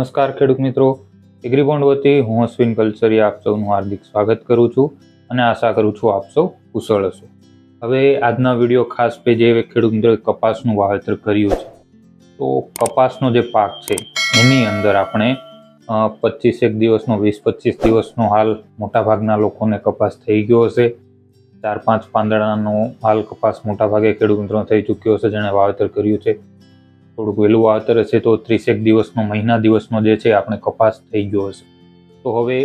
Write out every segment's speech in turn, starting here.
નમસ્કાર ખેડૂત મિત્રો. એગ્રીબોન્ડ વતી હું અશ્વિન કલ્ચરી આપ સૌનું હાર્દિક સ્વાગત કરું છું અને આશા કરું છું આપ સૌ કુશળ હશો. હવે આજના વીડિયો ખાસ પેજ એ ખેડૂત મિત્રોએ કપાસનું વાવેતર કર્યું છે. તો કપાસનો જે પાક છે, એની અંદર આપણે પચીસેક દિવસનો, વીસ પચીસ દિવસનો હાલ મોટાભાગના લોકોને કપાસ થઈ ગયો હશે. ચાર પાંચ પાંદડાનો હાલ કપાસ મોટાભાગે ખેડૂત મિત્રો થઈ ચૂક્યો હશે જેણે વાવેતર કર્યું છે. થોડુંક વહેલું વાવતર હશે તો ત્રીસેક દિવસનો, મહિના દિવસનો જે છે આપણે કપાસ થઈ ગયો હશે. તો હવે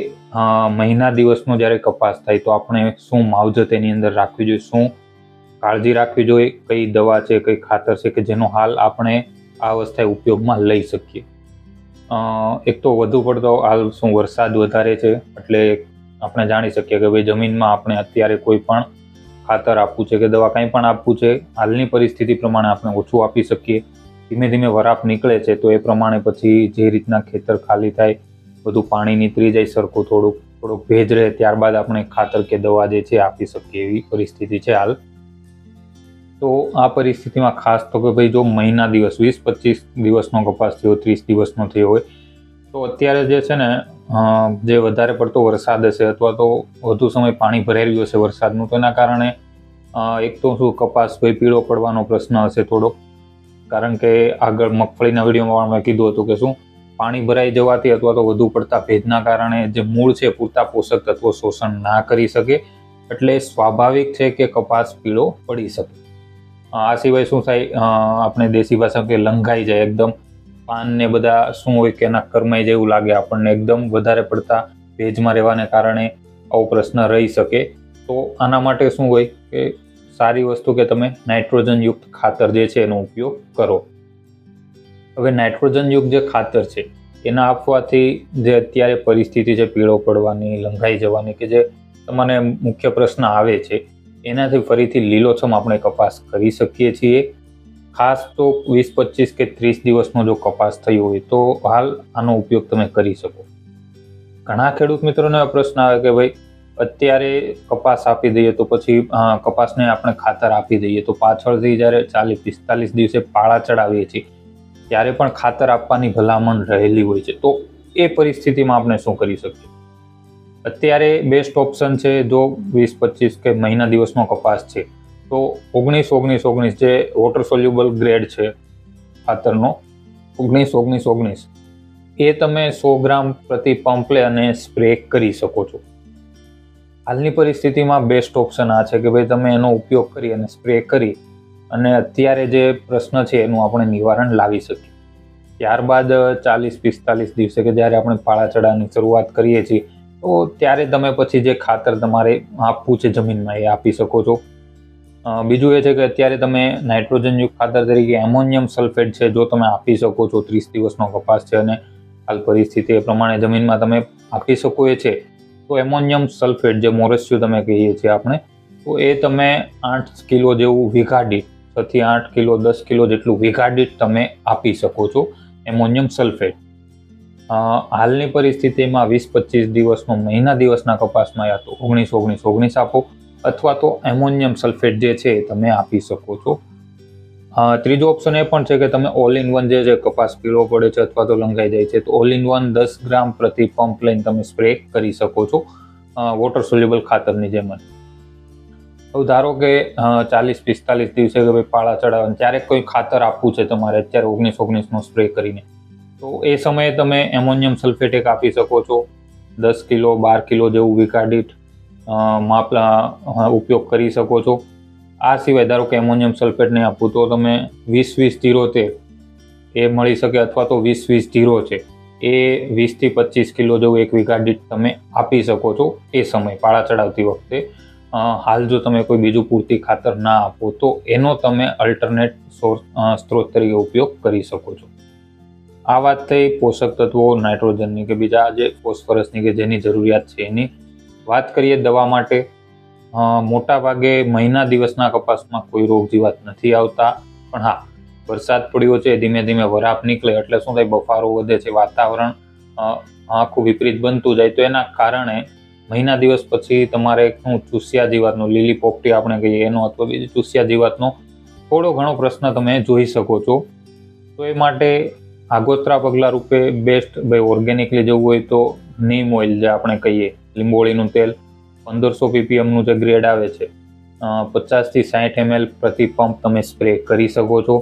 મહિના દિવસનો જ્યારે કપાસ થાય તો આપણે શું માવજત એની અંદર રાખવી જોઈએ? શું કાળજી રાખવી જોઈએ? કઈ દવા છે, કઈ ખાતર છે કે જેનો હાલ આપણે આ અવસ્થાએ ઉપયોગમાં લઈ શકીએ? એક તો વધુ પડતો હાલ શું વરસાદ વધારે છે, એટલે આપણે જાણી શકીએ કે ભાઈ જમીનમાં આપણે અત્યારે કોઈ પણ ખાતર આપવું છે કે દવા કંઈ પણ આપવું છે, હાલની પરિસ્થિતિ પ્રમાણે આપણે ઓછું આપી શકીએ. ધીમે ધીમે વરાપ નીકળે છે, તો એ પ્રમાણે પછી જે રીતના ખેતર ખાલી થાય, બધું પાણી નીતરી જાય, સરખું થોડુંક થોડુંક ભેજ રહે, ત્યારબાદ આપણે ખાતર કે દવા જે છે આપી શકીએ એવી પરિસ્થિતિ છે હાલ. તો આ પરિસ્થિતિમાં ખાસ તો કે ભાઈ જો મહિના દિવસ, વીસ પચીસ દિવસનો કપાસ થયો, ત્રીસ દિવસનો થયો હોય, તો અત્યારે જે છે ને જે વધારે પડતો વરસાદ હશે અથવા તો વધુ સમય પાણી ભરાયેલું હશે વરસાદનું, તો એના કારણે એક તો શું કપાસ ભાઈ પીળો પડવાનો પ્રશ્ન હશે થોડો કારણ કે આગળ મગફળીના વિડીયોમાં મેં કીધું હતું કે શું, પાણી ભરાઈ જવાથી અથવા તો વધુ પડતા ભેજના કારણે જે મૂળ છે પૂરતા પોષક તત્વો શોષણ ના કરી શકે, એટલે સ્વાભાવિક છે કે કપાસ પીળો પડી શકે. આ સિવાય શું થાય આપણે દેશી ભાષા કે લંઘાઈ જાય એકદમ. પાન ને બધા શું હોય કે એના કરમાઈ જેવું લાગે આપણને એકદમ વધારે પડતા ભેજમાં રહેવાને કારણે આવો પ્રશ્ન રહી શકે. તો આના માટે શું હોય કે સારી વસ્તુ કે તમે નાઇટ્રોજનયુક્ત ખાતર જે છે એનો ઉપયોગ કરો. હવે નાઇટ્રોજનયુક્ત જે ખાતર છે, એના આપવાથી જે અત્યારે પરિસ્થિતિ છે, પીળો પડવાની, લંઘાઈ જવાની કે જે તમને મુખ્ય પ્રશ્ન આવે છે, એનાથી ફરીથી લીલોછમ આપણે કપાસ કરી શકીએ છીએ. ખાસ તો વીસ, પચીસ કે ત્રીસ દિવસનો જો કપાસ થયો હોય તો હાલ આનો ઉપયોગ તમે કરી શકો. ઘણા ખેડૂત મિત્રોને પ્રશ્ન આવે કે ભાઈ અત્યારે કપાસ આપી દઈએ તો પછી કપાસને આપણે ખાતર આપી દઈએ તો પાછળથી જ્યારે ચાલીસ, પિસ્તાલીસ દિવસે પાળા ચડાવીએ છીએ, ત્યારે પણ ખાતર આપવાની ભલામણ રહેલી હોય છે. તો એ પરિસ્થિતિમાં આપણે શું કરી શકીએ? અત્યારે બેસ્ટ ઓપ્શન છે જો વીસ, પચીસ કે મહિના દિવસનો કપાસ છે, તો ઓગણીસ ઓગણીસ ઓગણીસ જે વોટર સોલ્યુબલ ગ્રેડ છે ખાતરનો, ઓગણીસ ઓગણીસ ઓગણીસ, એ તમે સો ગ્રામ પ્રતિ પંપલે અને સ્પ્રે કરી શકો છો. હાલની પરિસ્થિતિમાં બેસ્ટ ઓપ્શન આ છે કે ભાઈ તમે એનો ઉપયોગ કરી અને સ્પ્રે કરી અને અત્યારે જે પ્રશ્ન છે એનું આપણે નિવારણ લાવી શકીએ. ત્યારબાદ ચાલીસ પિસ્તાલીસ દિવસે કે જ્યારે આપણે પાળા ચડાની શરૂઆત કરીએ છીએ, તો ત્યારે તમે પછી જે ખાતર તમારે આપવું છે જમીનમાં એ આપી શકો છો. બીજું એ છે કે અત્યારે તમે નાઇટ્રોજનયુક્ત ખાતર તરીકે એમોનિયમ સલ્ફેટ છે, જો તમે આપી શકો છો, ત્રીસ દિવસનો કપાસ છે અને હાલ પરિસ્થિતિ એ પ્રમાણે જમીનમાં તમે આપી શકો એ છે. તો એમોનિયમ સલ્ફેટ જે મોરસ્યુ તમે કહીએ છીએ આપણે, તો એ તમે આઠ કિલો જેવું વિઘાડીટ છથી આઠ કિલો, દસ કિલો જેટલું વિઘાડીટ તમે આપી શકો છો એમોનિયમ સલ્ફેટ. હાલની પરિસ્થિતિમાં વીસ પચીસ દિવસનો, મહિના દિવસના કપાસમાં યા તો ઓગણીસ ઓગણીસ ઓગણીસ આપો, અથવા તો એમોનિયમ સલ્ફેટ જે છે તમે આપી શકો છો. ત્રીજો ઓપ્શન એ પણ છે કે તમે ઓલ ઇન વન જે છે કપાસ પીળો પડે છે અથવા તો લંઘાઈ જાય છે તો ઓલ ઇન વન દસ ગ્રામ પ્રતિ પંપ લઈને તમે સ્પ્રે કરી શકો છો વોટર સોલ્યુબલ ખાતરની જેમ જ. હવે ધારો કે ચાલીસ પિસ્તાલીસ દિવસે કે ભાઈ પાળા ચડાવવાનું ત્યારે કોઈ ખાતર આપવું છે તમારે અત્યારે ઓગણીસ ઓગણીસનો સ્પ્રે કરીને તો એ સમયે તમે એમોનિયમ સલ્ફેટ એક આપી શકો છો દસ કિલો બાર કિલો જેવું વિકાડીટ દીઠ અ, માપ અ, ઉપયોગ કરી શકો છો. આ સિવાય ધારો કે એમોનિયમ સલ્ફેટ નહીં આપવું તો તમે વીસ વીસ જીરો તેર એ મળી શકે અથવા તો વીસ વીસ જીરો છે, એ વીસથી પચીસ કિલો જેવું એક વીઘા દીઠ તમે આપી શકો છો એ સમય પાળા ચડાવતી વખતે. હાલ જો તમે કોઈ બીજું પૂરતી ખાતર ના આપો તો એનો તમે અલ્ટરનેટ સોર્સ સ્ત્રોત તરીકે ઉપયોગ કરી શકો છો. આ વાત થઈ પોષક તત્વો, નાઇટ્રોજનની કે બીજા જે ફોસ્ફરસની કે જેની જરૂરિયાત છે એની. વાત કરીએ દવા માટે. મોટા ભાગે મહિના દિવસના કપાસમાં કોઈ રોગ જીવાત નથી આવતા. પણ હા, વરસાદ પડ્યો છે, ધીમે ધીમે વરાપ નીકળે, એટલે શું થાય, બફારો વધે છે, વાતાવરણ આખું વિપરીત બનતું જાય. તો એના કારણે મહિના દિવસ પછી તમારે શું, ચૂસ્યા જીવાતનો, લીલી પોપટી આપણે કહીએ, એનો અથવા બીજી ચૂસ્યા જીવાતનો, થોડો ઘણો પ્રશ્ન તમે જોઈ શકો છો. તો એ માટે આગોતરા પગલા રૂપે બેસ્ટ ભાઈ ઓર્ગેનિકલી જવું હોય તો નીમ ઓઇલ જે આપણે કહીએ, લીંબોળીનું તેલ. પંદરસો પીપીએમનું જે ગ્રેડ આવે છે પચાસથી સાઠ એમએલ પ્રતિ પંપ તમે સ્પ્રે કરી શકો છો.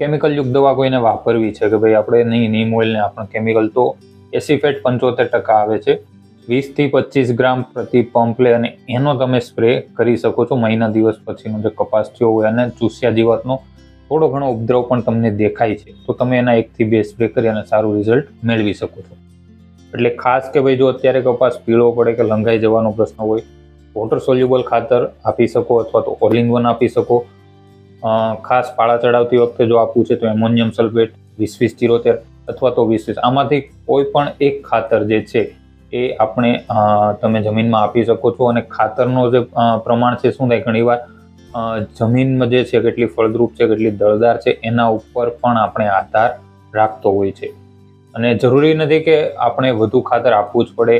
કેમિકલ યુક્ત દવા કોઈને વાપરવી છે કે ભાઈ આપણે નહીં, નીમ ઓઇલને આપણે કેમિકલ તો એસીફેટ પંચોતેર ટકા આવે છે. વીસથી પચીસ ગ્રામ પ્રતિ પંપ લે અને એનો તમે સ્પ્રે કરી શકો છો. મહિના, દિવસ પછીનો જે કપાસ થયો હોય અને ચૂસ્યા જીવાતનો થોડો ઘણો ઉપદ્રવ પણ તમને દેખાય છે. તો તમે એના એકથી બે સ્પ્રે કરી અને સારું રિઝલ્ટ મેળવી શકો છો. એટલે ખાસ કે ભાઈ જો અત્યારે કપાસ પીળો પડે કે લંઘાઈ જવાનો પ્રશ્ન હોય વોટર સોલ્યુબલ ખાતર આપી શકો અથવા તો ઓલ ઇન વન આપી શકો. ખાસ પાળા ચડાવતી વખતે જો આપવું છે તો એમોનિયમ સલ્ફેટ વીસ વીસ ચિરોતેર અથવા તો વીસ વીસ. આમાંથી કોઈ પણ એક ખાતર જે છે એ આપણે તમે જમીનમાં આપી શકો છો અને ખાતરનો જે પ્રમાણ છે શું થાય ઘણીવાર જમીનમાં જે છે કેટલી ફળદ્રુપ છે, કેટલી દળદાર છે, એના ઉપર પણ આપણે આધાર રાખતો હોય છે. અને જરૂરી નથી કે આપણે વધુ ખાતર આપવું જ પડે.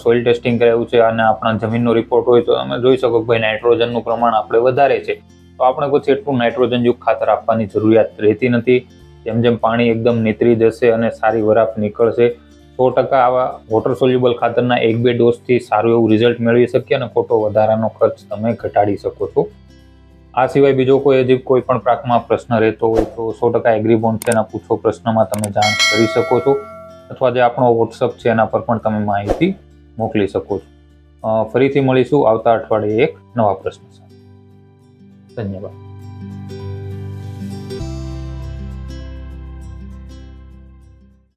સોઇલ ટેસ્ટિંગ કરાવ્યું છે અને આપણા જમીનનો રિપોર્ટ હોય તો તમે જોઈ શકો કે ભાઈ નાઇટ્રોજનનું પ્રમાણ આપણે વધારે છે. તો આપણે પછી એટલું નાઇટ્રોજનયુક્ત ખાતર આપવાની જરૂરિયાત રહેતી નથી. જેમ જેમ પાણી એકદમ નીતરી જશે અને સારી વરાપ નીકળશે, સો ટકા આવા વોટર સોલ્યુબલ ખાતરના એક બે ડોઝથી સારું એવું રિઝલ્ટ મેળવી શકીએ અને ખોટો વધારાનો ખર્ચ તમે ઘટાડી શકો છો. આ સિવાય બીજો કોઈ હજી કોઈ પણ પાકમાં પ્રશ્ન રહેતો હોય તો સો ટકા એગ્રીબોન્ડ છે એના પૂછો પ્રશ્નમાં તમે જાણ કરી શકો છો. અથવા જે આપણો વોટ્સઅપ છે એના પર પણ તમે માહિતી મોકલી શકો છો. ફરીથી મળીશું આવતા અઠવાડિયે એક નવા પ્રશ્ન સાથે. ધન્યવાદ.